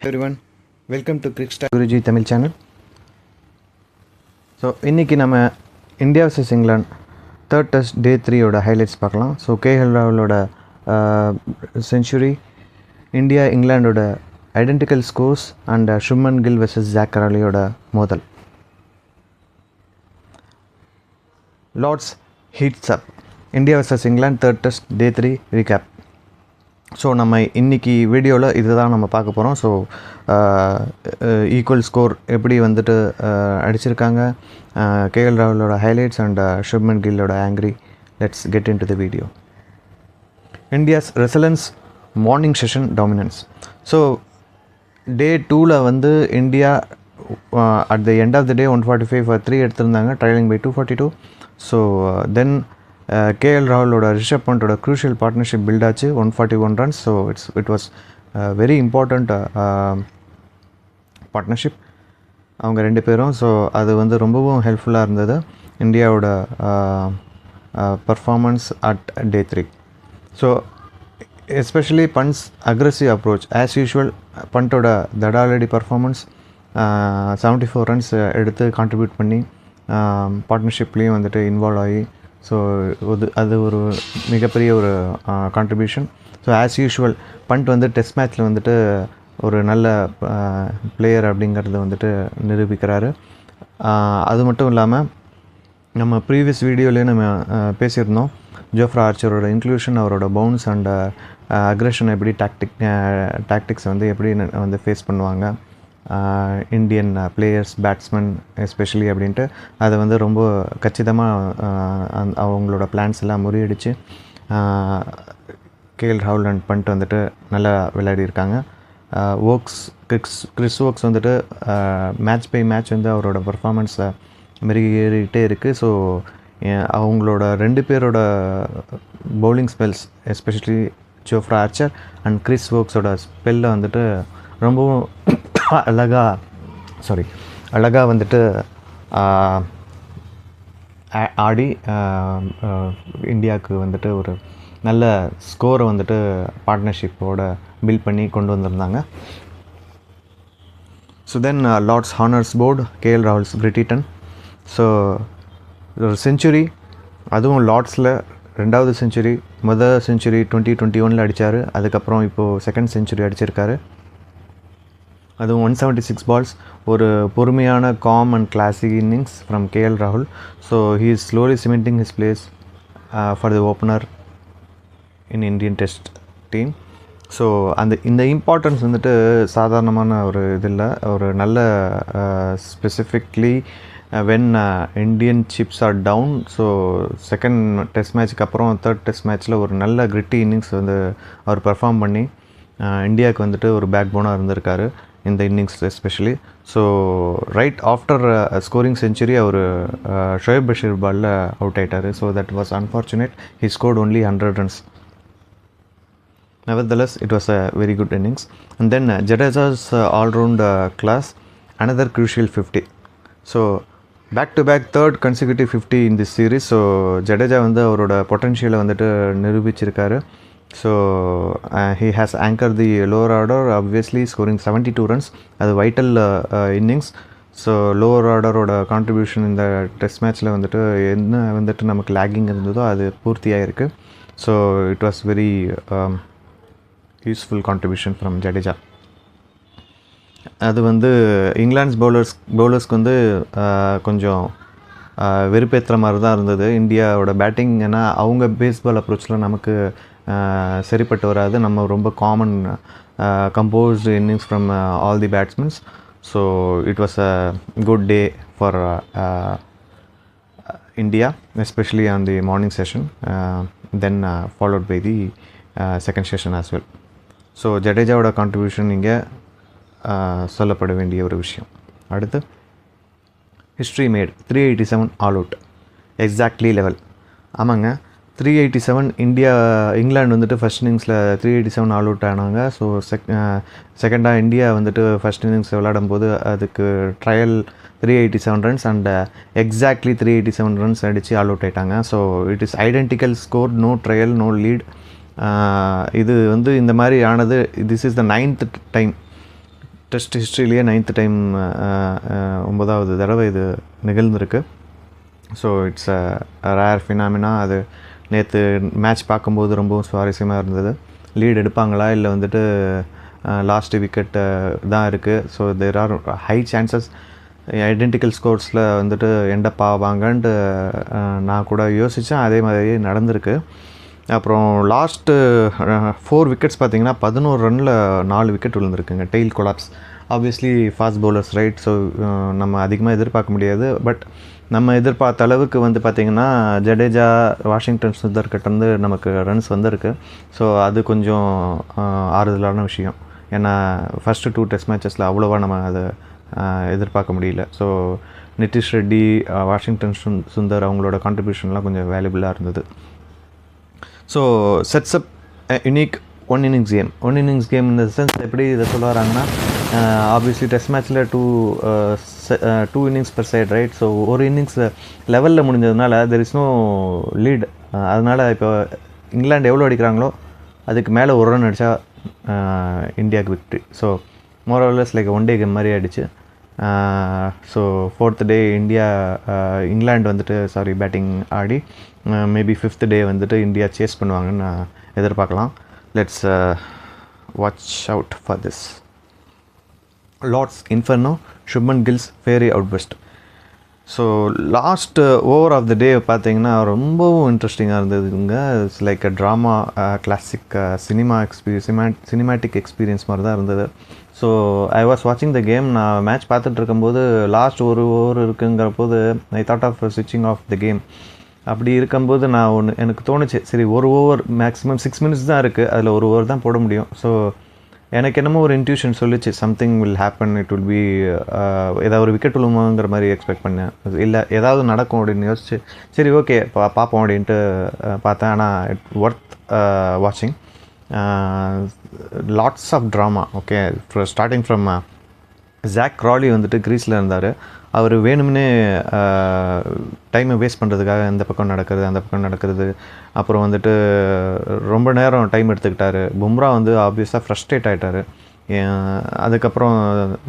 Everyone welcome to Cricsta Guruji Tamil channel so இன்றைக்கி நம்ம India versus England third test day த்ரீயோட highlights பார்க்கலாம். So KL ராகுலோட century India இங்கிலாண்டோட identical scores and Shubman Gill versus ஜாக்கராலியோட மோதல். Lord's heats up India versus England third test day three recap so நம்ம இன்றைக்கி வீடியோவில் இதுதான் நம்ம பார்க்க போகிறோம் ஸோ ஈக்குவல் ஸ்கோர் எப்படி வந்துட்டு uh, அடிச்சிருக்காங்க? Uh, கேஎல் ராகுலோட highlights and Shubman கில்லோட angry let's get into the video India's resilience morning session dominance so day டூவில் வந்து India at the end of the day one forty five three எடுத்திருந்தாங்க. Trailing by two forty two so then KL ராகுலோட Rishabh பண்டோட crucial partnership build ஆச்சு. One forty one runs so it's it was very important partnership அவங்க ரெண்டு பேரும் so அது வந்து ரொம்பவும் ஹெல்ப்ஃபுல்லாக இருந்தது. இந்தியாவோட performance at day three so especially Pant's aggressive approach as usual பண்ட்டோட தடாலடி பர்ஃபார்மன்ஸ் செவன்ட்டி ஃபோர் ரன்ஸ் எடுத்து கான்ட்ரிபியூட் பண்ணி பார்ட்னர்ஷிப்லேயும் வந்துட்டு இன்வால்வ் ஆகி ஸோ அது அது ஒரு மிகப்பெரிய ஒரு contribution so as usual Pant வந்து டெஸ்ட் மேட்ச்சில் வந்துட்டு ஒரு நல்ல பிளேயர் அப்படிங்கிறத வந்துட்டு நிரூபிக்கிறாரு. அது மட்டும் இல்லாமல் நம்ம ப்ரீவியஸ் வீடியோலேயே நம்ம பேசியிருந்தோம். ஜோஃப்ரா ஆர்ச்சரோட இன்க்ளூஷன் அவரோட பவுன்ஸ் அண்ட் அக்ரெஷன் எப்படி டாக்டிக் டாக்டிக்ஸ் வந்து எப்படி வந்து ஃபேஸ் பண்ணுவாங்க. இந்தியன் பிளேயர்ஸ் பேட்ஸ்மேன் எஸ்பெஷலி அப்படின்ட்டு அதை வந்து ரொம்ப கச்சிதமாக அவங்களோட பிளான்ஸ் எல்லாம் முறியடிச்சு கேஎல் ராகுல் அண்ட் பண்ணிட்டு வந்துட்டு நல்லா விளையாடியிருக்காங்க ஓக்ஸ் கிரிக்ஸ் கிறிஸ் ஓக்ஸ் வந்துட்டு மேட்ச் பை மேட்ச் வந்து அவரோட பர்ஃபார்மன்ஸை மெருகேறிக்கிட்டே இருக்குது ஸோ அவங்களோட ரெண்டு பேரோட bowling spells especially Jofra Archer and Chris ஓக்ஸோட ஸ்பெல்லை வந்துட்டு ரொம்பவும் அழகாக சாரி அழகாக வந்துட்டு ஆ- ஆடி இந்தியாவுக்கு வந்துட்டு ஒரு நல்ல ஸ்கோரை வந்துட்டு பார்ட்னர்ஷிப்போட பில்ட் பண்ணி கொண்டு வந்திருந்தாங்க. So then Lord's honours board KL Rahul's பிரிட்டிட்டன் so ஒரு செஞ்சுரி அதுவும் லார்ட்ஸில் ரெண்டாவது செஞ்சுரி முதல் செஞ்சுரி டுவெண்ட்டி டுவெண்ட்டி ஒனில் அடித்தார் அதுக்கப்புறம் இப்போது செகண்ட் செஞ்சுரி அடிச்சிருக்காரு. அதுவும் ஒன் செவன்ட்டி சிக்ஸ் பால்ஸ் ஒரு பொறுமையான calm and classic innings from KL ராகுல் so he is slowly cementing his place for the opener in Indian test team so அந்த இந்த இம்பார்ட்டன்ஸ் வந்துட்டு சாதாரணமான ஒரு இது இல்லை ஒரு நல்ல specifically when Indian chips are down so second test மேட்ச்க்கு அப்புறம் தேர்ட் டெஸ்ட் மேட்ச்சில் ஒரு நல்ல கிரிட்டி இன்னிங்ஸ் வந்து அவர் பெர்ஃபார்ம் பண்ணி uh, இந்தியாவுக்கு வந்துட்டு ஒரு பேக் போனாக இருந்திருக்காரு. இந்த innings especially so right after scoring century அவர் ஷோயப் பஷீர் பாலில் அவுட் ஆயிட்டாரு so that was unfortunate he scored only hundred runs Nevertheless, it was a very good innings. And then uh, Jadeja's uh, all-round uh, class, another crucial 50. So back-to-back third consecutive 50 in this series. So Jadeja வந்து அவரோட பொட்டன்ஷியலை வந்துட்டு நிரூபிச்சிருக்காரு so he has anchor the lower order obviously scoring seventy two runs அது vital innings so lower ஆர்டரோட contribution இந்த test மேட்ச்சில் வந்துட்டு என்ன வந்துட்டு நமக்கு லேக்கிங் இருந்ததோ அது பூர்த்தியாகிருக்கு so it was very useful contribution from Jadeja அது வந்து இங்கிலாண்ட்ஸ் பவுலர்ஸ் பவுலர்ஸ்க்கு வந்து uh, கொஞ்சம் uh, வெறுப்பேற்றுற மாதிரி தான் இருந்தது. இந்தியாவோட பேட்டிங் ஏன்னா அவங்க பேஸ்பால் அப்ரோச்சில் நமக்கு சரிப்பட்டு வராது. நம்ம ரொம்ப common composed innings from all the batsmens so it was a good day for India, especially on the morning session, uh, then uh, followed by the uh, second session as well. So ஜடேஜாவோட contribution இங்கே சொல்லப்பட வேண்டிய ஒரு விஷயம். அடுத்து history made three eighty seven all out exactly level ஆமாங்க. Three eighty seven India England வந்துட்டு first இன்னிங்ஸில் three eighty seven all out ஆனாங்க. ஸோ செக் செகண்டாக இந்தியா வந்துட்டு ஃபஸ்ட் இன்னிங்ஸ் விளாடும் போது அதுக்கு trail three eighty seven runs and exactly three eighty seven runs அடித்து ஆல் அவுட் ஆயிட்டாங்க so it is identical score no trail no lead இது வந்து இந்த மாதிரி ஆனது this is the ninth time test ஹிஸ்ட்ரியிலேயே ninth time ஒன்பதாவது தடவை இது நிகழ்ந்திருக்கு. So it's a rare phenomena அது நேற்று மேட்ச் பார்க்கும்போது ரொம்பவும் சுவாரஸ்யமாக இருந்தது. லீட் எடுப்பாங்களா? இல்லை வந்துட்டு லாஸ்ட்டு விக்கெட்டு தான் இருக்குது so there are high chances identical ஸ்கோர்ஸில் வந்துட்டு எண்டப் ஆவாங்கன்ட்டு நான் கூட யோசித்தேன் அதே மாதிரி நடந்திருக்கு. அப்புறம் லாஸ்ட்டு ஃபோர் விக்கெட்ஸ் பார்த்தீங்கன்னா பதினோரு ரனில் நாலு wicket விழுந்திருக்குங்க. Tail collapse obviously fast bowlers right so நம்ம அதிகமாக எதிர்பார்க்க முடியாது. பட் நம்ம எதிர்பார்த்த அளவுக்கு வந்து பார்த்திங்கன்னா ஜடேஜா வாஷிங்டன் சுந்தர் நமக்கு ரன்ஸ் வந்திருக்கு. ஸோ அது கொஞ்சம் ஆறுதலான விஷயம். ஏன்னா ஃபஸ்ட்டு டூ டெஸ்ட் மேட்சஸில் அவ்வளோவா நம்ம அதை எதிர்பார்க்க முடியல. ஸோ நிதிஷ் ரெட்டி வாஷிங்டன் சுந்தர் அவங்களோட கான்ட்ரிபியூஷன்லாம் கொஞ்சம் வேல்யூபிளாக இருந்தது. So sets up unique one innings game one innings game இந்த சென்ஸ் எப்படி இதை சொல்ல வராங்கன்னா ஆப்வியஸ்லி டெஸ்ட் மேட்ச்சில் two two innings per side right so ஒரு இன்னிங்ஸ் லெவலில் முடிஞ்சதுனால தெர் இஸ் நோ லீட் அதனால் இப்போ இங்கிலாந்து எவ்வளோ அடிக்கிறாங்களோ அதுக்கு மேலே ஒரு ரன் அடித்தா uh, இந்தியாவுக்கு victory so more or less like one day game மாதிரி ஆகிடுச்சு so fourth day India uh, England வந்துட்டு சாரி பேட்டிங் ஆடி மேபி ஃபிஃப்த் டே வந்துட்டு இந்தியா சேஸ் பண்ணுவாங்கன்னு நான் எதிர்பார்க்கலாம். Let's watch out for this Lord's inferno Shubman Gill's fiery outburst so last over of the day பார்த்தீங்கன்னா ரொம்பவும் இன்ட்ரெஸ்டிங்காக இருந்ததுங்க it's like a drama classic cinema experience cinema cinematic experience மாதிரி தான் இருந்தது. ஸோ ஐ வாஸ் வாட்சிங் த கேம் நான் match பார்த்துட்டு இருக்கும்போது லாஸ்ட் ஒரு ஓவர் இருக்குங்கிற போது ஐ தாட் ஆஃப் ஸ்விட்சிங் ஆஃப் த கேம் அப்படி இருக்கும்போது நான் ஒன்று எனக்கு தோணுச்சு. சரி ஒரு ஓவர் மேக்ஸிமம் சிக்ஸ் மினிட்ஸ் தான் இருக்குது அதில் ஒரு ஓவர் தான் போட முடியும். ஸோ எனக்கு என்னமோ ஒரு இன்ட்யூஷன் சொல்லிச்சு something will happen it will be ஏதாவது ஒரு விக்கெட் விழுமாங்கிற மாதிரி எக்ஸ்பெக்ட் பண்ணேன். இல்லை ஏதாவது நடக்கும் அப்படின்னு யோசிச்சு சரி ஓகே பா பார்ப்போம் அப்படின்ட்டு uh, பார்த்தேன். ஆனால் இட் ஒர்த் வாட்சிங் lots of drama okay starting from Zak Crawley வந்துட்டு க்ரீஸில் இருந்தார். அவர் வேணும்னே டைமை வேஸ்ட் பண்ணுறதுக்காக இந்த பக்கம் நடக்கிறது அந்த பக்கம் நடக்கிறது. அப்புறம் வந்துட்டு ரொம்ப நேரம் டைம் எடுத்துக்கிட்டாரு. பும்ரா வந்து ஆப்வியஸாக ஃப்ரஸ்ட்ரேட் ஆகிட்டார் அதுக்கப்புறம்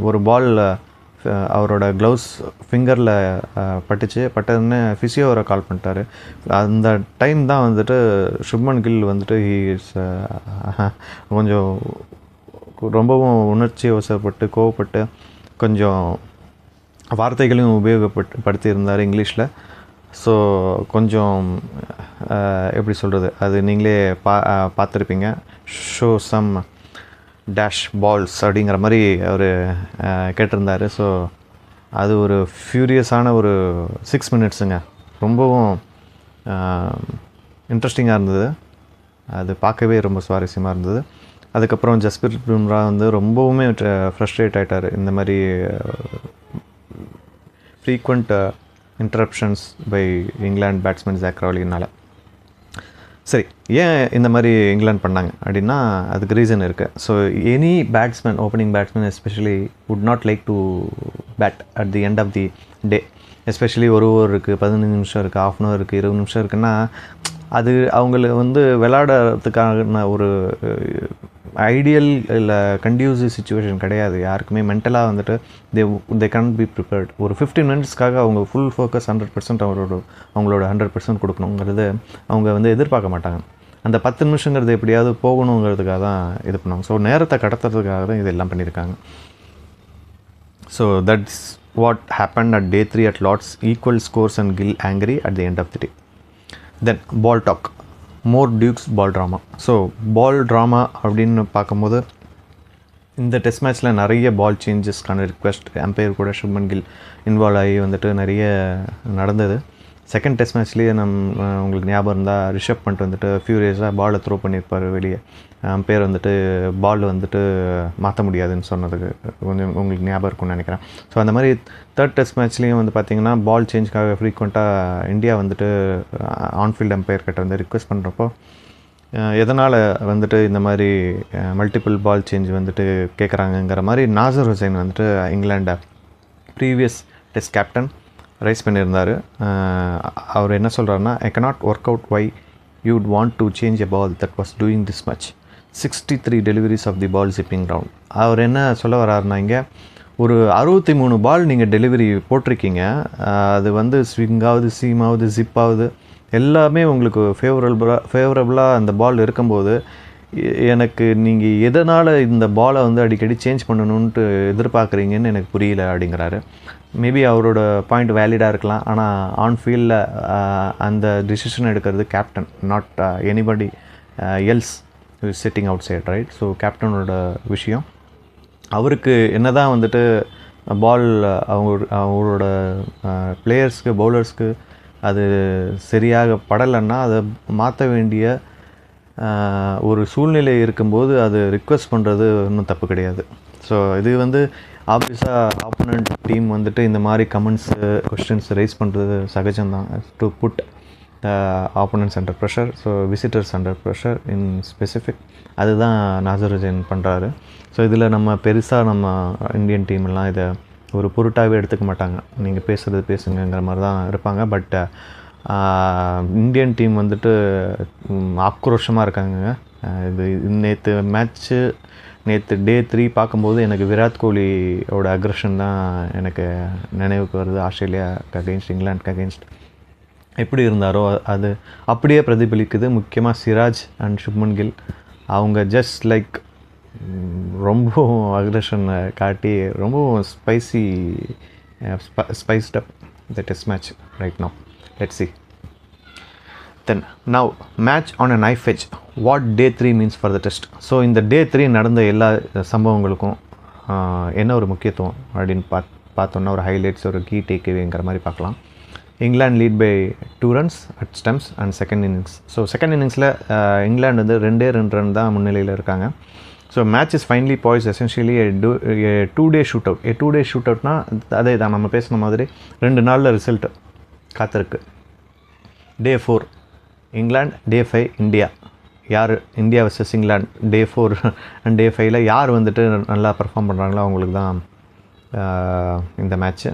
ஒரு பால் அவரோட க்ளவுஸ் ஃபிங்கரில் பட்டுச்சு. பட்டதுன்னு ஃபிசியோவரை கால் பண்ணிட்டாரு. அந்த டைம் தான் வந்துட்டு சுப்மன் கில் வந்துட்டு ஹீஸ் கொஞ்சம் ரொம்பவும் உணர்ச்சி வசப்பட்டு கோவப்பட்டு கொஞ்சம் வார்த்தைகளையும் உபயோகப்பட்டு படுத்தியிருந்தார் இங்கிலீஷில். ஸோ கொஞ்சம் எப்படி சொல்கிறது அது நீங்களே பா பார்த்துருப்பீங்க. ஷோ சம் டேஷ் பால்ஸ் அப்படிங்கிற மாதிரி அவர் கேட்டிருந்தார். ஸோ அது ஒரு ஃபியூரியஸான ஒரு சிக்ஸ் மினிட்ஸுங்க ரொம்பவும் இன்ட்ரெஸ்டிங்காக இருந்தது. அது பார்க்கவே ரொம்ப சுவாரஸ்யமாக இருந்தது. அதுக்கப்புறம் ஜஸ்பிரித் பும்ரா வந்து ரொம்பவுமே ஃப்ரஸ்ட்ரேட் ஆகிட்டார் இந்த மாதிரி frequent interruptions by England batsman ஜாக்ராலினால சரி ஏன் இந்த மாதிரி இங்கிலாந்து பண்ணாங்க? அப்படின்னா அதுக்கு ரீசன் இருக்குது so any batsman opening batsman especially would not like to bat at the end of the day especially ஒரு ஓவர் இருக்குது பதினஞ்சு நிமிஷம் இருக்குது ஆஃப் அன் ஹவர் இருக்குது இருபது நிமிஷம் இருக்குன்னா அது அவங்கள வந்து விளையாடுறதுக்கான ஒரு ஐடியல் இல்லை கண்டியூசிவ் சுச்சுவேஷன் கிடையாது. யாருக்குமே மென்டலாக வந்துட்டு they they can be prepared ஒரு ஃபிஃப்டீன் மினிட்ஸ்க்காக அவங்க ஃபுல் ஃபோக்கஸ் ஹண்ட்ரட் பர்சன்ட் அவரோட அவங்களோட ஹண்ட்ரட் பர்சன்ட் கொடுக்கணுங்கிறது அவங்க வந்து எதிர்பார்க்க மாட்டாங்க. அந்த பத்து நிமிஷங்கிறது எப்படியாவது போகணுங்கிறதுக்காக தான் இது பண்ணுவாங்க. ஸோ நேரத்தை கடத்துறதுக்காக தான் இதெல்லாம் பண்ணியிருக்காங்க. So that's what happen at day three at Lord's equal scores and Gill angry at the end of the day then ball talk more Dukes ball drama. So ball drama அப்படின்னு பார்க்கும்போது இந்த test மேட்ச்சில் நிறைய பால் சேஞ்சஸ்க்கான request umpire கூட Shubman Gill involve ஆகி வந்துட்டு நிறைய நடந்தது. செகண்ட் டெஸ்ட் மேட்ச்லேயே நம் உங்களுக்கு ஞாபகம் இருந்தால் ரிஷப் பண்ணிட்டு வந்துட்டு ஃபியூரியஸாக பாலை த்ரோ பண்ணியிருப்பார் வெளியே. பேர் வந்துட்டு பால் வந்துட்டு மாற்ற முடியாதுன்னு சொன்னதுக்கு கொஞ்சம் உங்களுக்கு ஞாபகம் இருக்கும்னு நினைக்கிறேன். ஸோ அந்த மாதிரி தேர்ட் டெஸ்ட் மேட்ச்லேயும் வந்து பார்த்திங்கன்னா பால் சேஞ்சுக்காக ஃப்ரீக்வெண்ட்டாக இந்தியா வந்துட்டு ஆன்ஃபீல்டு அம்பையர் கிட்ட வந்து ரிக்வெஸ்ட் பண்ணுறப்போ எதனால் வந்துட்டு இந்த மாதிரி மல்டிபிள் பால் சேஞ்ச் வந்துட்டு கேட்குறாங்கங்கிற மாதிரி நாசர் ஹுசைன் வந்துட்டு இங்கிலாண்டை ப்ரீவியஸ் டெஸ்ட் கேப்டன் ரைஸ் பண்ணியிருந்தார். அவர் என்ன சொல்கிறாருன்னா I cannot work out why you'd want to change a ball that was doing this much sixty three deliveries of the ball zipping round அவர் என்ன சொல்ல வராருனா இங்கே ஒரு அறுபத்தி மூணு பால் நீங்கள் டெலிவரி போட்டிருக்கீங்க. அது வந்து ஸ்விங்காவது சீமாவது ஜிப்பாவது ஆகுது எல்லாமே உங்களுக்கு ஃபேவரபுளாக ஃபேவரபுளாக அந்த பால் இருக்கும்போது எனக்கு நீங்கள் எதனால் இந்த பாலை வந்து அடிக்கடி சேஞ்ச் பண்ணணுன்ட்டு எதிர்பார்க்குறீங்கன்னு எனக்கு புரியல அப்படிங்கிறாரு. மேபி அவரோட பாயிண்ட் வேலிடாக இருக்கலாம். ஆனால் ஆன் ஃபீல்டில் அந்த டிசிஷன் எடுக்கிறது captain not anybody else sitting outside right so கேப்டனோட விஷயம். அவருக்கு என்ன தான் வந்துட்டு பால் அவங்க அவங்களோட பிளேயர்ஸ்க்கு பவுலர்ஸ்க்கு அது சரியாக படலைன்னா அதை மாற்ற வேண்டிய ஒரு சூழ்நிலை இருக்கும்போது அது ரிக்வெஸ்ட் பண்ணுறது ஒன்றும் தப்பு கிடையாது. ஸோ இது வந்து ஆப்வியஸாக ஆப்போனண்ட் டீம் வந்துட்டு இந்த மாதிரி கமெண்ட்ஸு கொஸ்டின்ஸ் ரைஸ் பண்ணுறது சகஜம்தான். To put opponents under pressure so visitors under pressure in specific அதுதான் நாசருஜன் பண்ணுறாரு ஸோ இதில் நம்ம பெருசாக நம்ம இந்தியன் டீம் எல்லாம் இதை ஒரு பொருட்டாகவே எடுத்துக்க மாட்டாங்க. நீங்கள் பேசுகிறது பேசுங்கங்கிற மாதிரி தான் இருப்பாங்க பட் இந்தியன் டீம் வந்துட்டு ஆக்ரோஷமாக இருக்காங்க இது நேற்று மேட்ச்சு நேற்று டே த்ரீ பார்க்கும்போது எனக்கு விராட் கோலியோட அக்ரஷன் தான் எனக்கு நினைவுக்கு வருது. ஆஸ்திரேலியாக்கு அகெயின்ஸ்ட் இங்கிலாந்துக்கு அகெயின்ஸ்ட் எப்படி இருந்தாரோ அது அப்படியே பிரதிபலிக்குது. முக்கியமாக சிராஜ் அண்ட் சுப்மன் கில் அவங்க ஜஸ்ட் லைக் ரொம்ப அக்ரஷனை காட்டி ரொம்ப spicy spiced up the test match right no let see then now match on a knife edge what day three means for the test so இந்த டே த்ரீ நடந்த எல்லா சம்பவங்களுக்கும் என்ன ஒரு முக்கியத்துவம் அப்படின்னு பாத் பார்த்தோன்னா ஒரு ஹைலைட்ஸ் ஒரு கீ டேக்அவேங்கிற மாதிரி பார்க்கலாம். England lead by two runs at stumps and second innings so second இன்னிங்ஸில் இங்கிலாந்து வந்து ரெண்டே ரெண்டு ரன் தான் முன்னிலையில் இருக்காங்க. So match is finally poised essentially two day shoot out a two day shoot அவுட்னா அதே தான். நம்ம பேசின மாதிரி ரெண்டு நாளில் ரிசல்ட் காத்திருக்கு. Day four England day five India யார்? India versus England day four and day ஃபைவ்ல யார் வந்துட்டு நல்லா பெர்ஃபார்ம் பண்ணுறாங்களோ அவங்களுக்கு தான் uh, இந்த match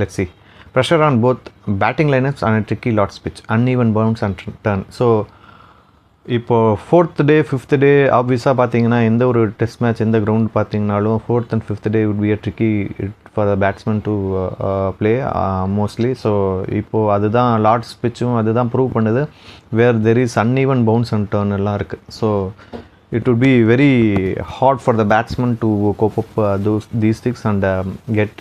let's see uh, pressure on both batting lineups and tricky Lord's pitch uneven bounce and turn so இப்போது ஃபோர்த் டே ஃபிஃப்த் டே ஆப்வியஸாக பார்த்தீங்கன்னா எந்த ஒரு டெஸ்ட் மேட்ச் எந்த கிரவுண்ட் பார்த்தீங்கனாலும் fourth and fifth day would be tricky it for the batsman to play mostly so இப்போது அதுதான் Lord's பிச்சும் அதுதான் ப்ரூவ் பண்ணுது. Where there is uneven bounce and turn எல்லாம் இருக்குது so it would be very hard for the batsman to cope up uh, those these things and um, get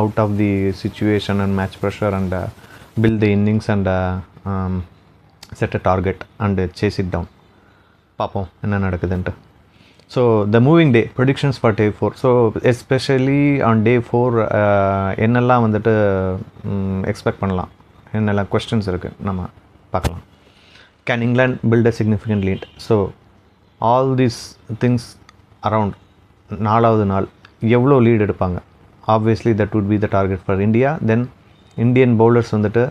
out of the situation and match pressure and uh, build the innings and uh, um, set a target and uh, chase it down. பார்ப்போம் என்ன நடக்குதுன்ட்டு. So the moving day predictions for day four so especially on day four என்னெல்லாம் வந்துட்டு expect பண்ணலாம்? என்னெல்லாம் questions இருக்குது நம்ம பார்க்கலாம். Can England build a significant lead so all these things around நாலாவது நாள் எவ்வளோ லீட் எடுப்பாங்க? Obviously that would be the target for India then Indian bowlers வந்துட்டு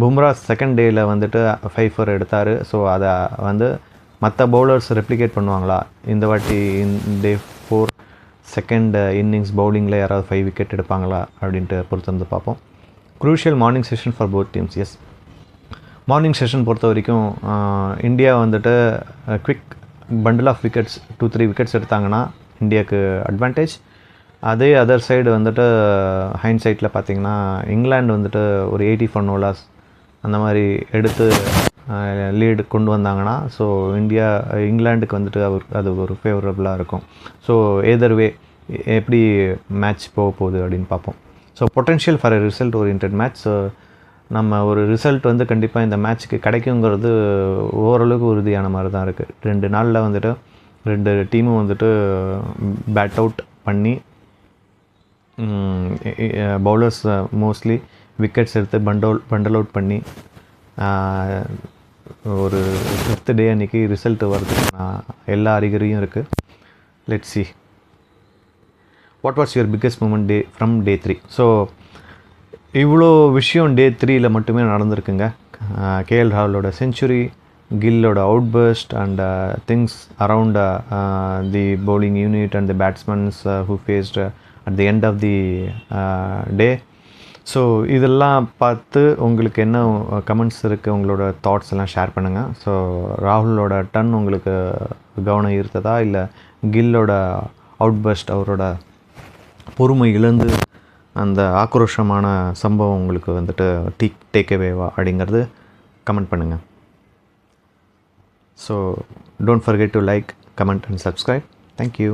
பும்ரா செகண்ட் டேயில் வந்துட்டு ஃபைவ் ஃபோர் எடுத்தார். ஸோ அதை வந்து மற்ற பவுலர்ஸ் ரெப்ளிகேட் பண்ணுவாங்களா? இந்த வாட்டி in day four second innings பவுலிங்கில் யாராவது ஃபைவ் விக்கெட் எடுப்பாங்களா? அப்படின்ட்டு பொறுத்து வந்து பார்ப்போம். Crucial morning session for both teams as morning session பொறுத்த வரைக்கும் இந்தியா வந்துட்டு quick bundle of wickets two three wickets எடுத்தாங்கன்னா இந்தியாவுக்கு அட்வான்டேஜ் அதே அதர் சைடு வந்துட்டு ஹைண்ட் சைட்டில் பார்த்தீங்கன்னா இங்கிலாந்து வந்துட்டு ஒரு எயிட்டி ஃபோர் நோலாஸ் அந்த மாதிரி எடுத்து லீடு கொண்டு வந்தாங்கன்னா ஸோ இந்தியா இங்கிலாந்துக்கு வந்துட்டு அவர் அது ஒரு ஃபேவரபுளாக இருக்கும். ஸோ ஏதர் வே எப்படி மேட்ச் போக போகுது அப்படின்னு பார்ப்போம். So potential for a result oriented match so நம்ம ஒரு ரிசல்ட் வந்து கண்டிப்பாக இந்த மேட்ச்சுக்கு கிடைக்குங்கிறது ஓரளவுக்கு உறுதியான மாதிரி தான் இருக்குது ரெண்டு நாளில் வந்துட்டு ரெண்டு டீமும் வந்துட்டு பேட் அவுட் பண்ணி பவுலர்ஸ் மோஸ்ட்லி விக்கெட்ஸ் எடுத்து பண்டோல் பண்டல் அவுட் பண்ணி ஒரு ஃபிஃப்த் டே அன்றைக்கி ரிசல்ட் வர்றதுக்கான எல்லா அறிகுறியும் இருக்குது let see what was your biggest moment day from day three so இவ்வளோ விஷயம் டே த்ரீயில் மட்டுமே நடந்திருக்குங்க. கேஎல் ராகுலோட century கில்லோட out first and things around the bowling unit and the batsmen who faced at the end of the day so இதெல்லாம் பார்த்து உங்களுக்கு என்ன uh, கமெண்ட்ஸ் இருக்குது உங்களோட தாட்ஸ் எல்லாம் ஷேர் பண்ணுங்கள் ஸோ ராகுலோட டன் உங்களுக்கு கவனம் ஈர்த்ததா? இல்லை கில்லோட அவுட்பஸ்ட் அவரோட பொறுமை இழந்து அந்த ஆக்ரோஷமான சம்பவம் உங்களுக்கு வந்துட்டு டீ டேக்அவேவா அப்படிங்கிறது கமெண்ட் பண்ணுங்கள் so don't forget to like comment and subscribe thank you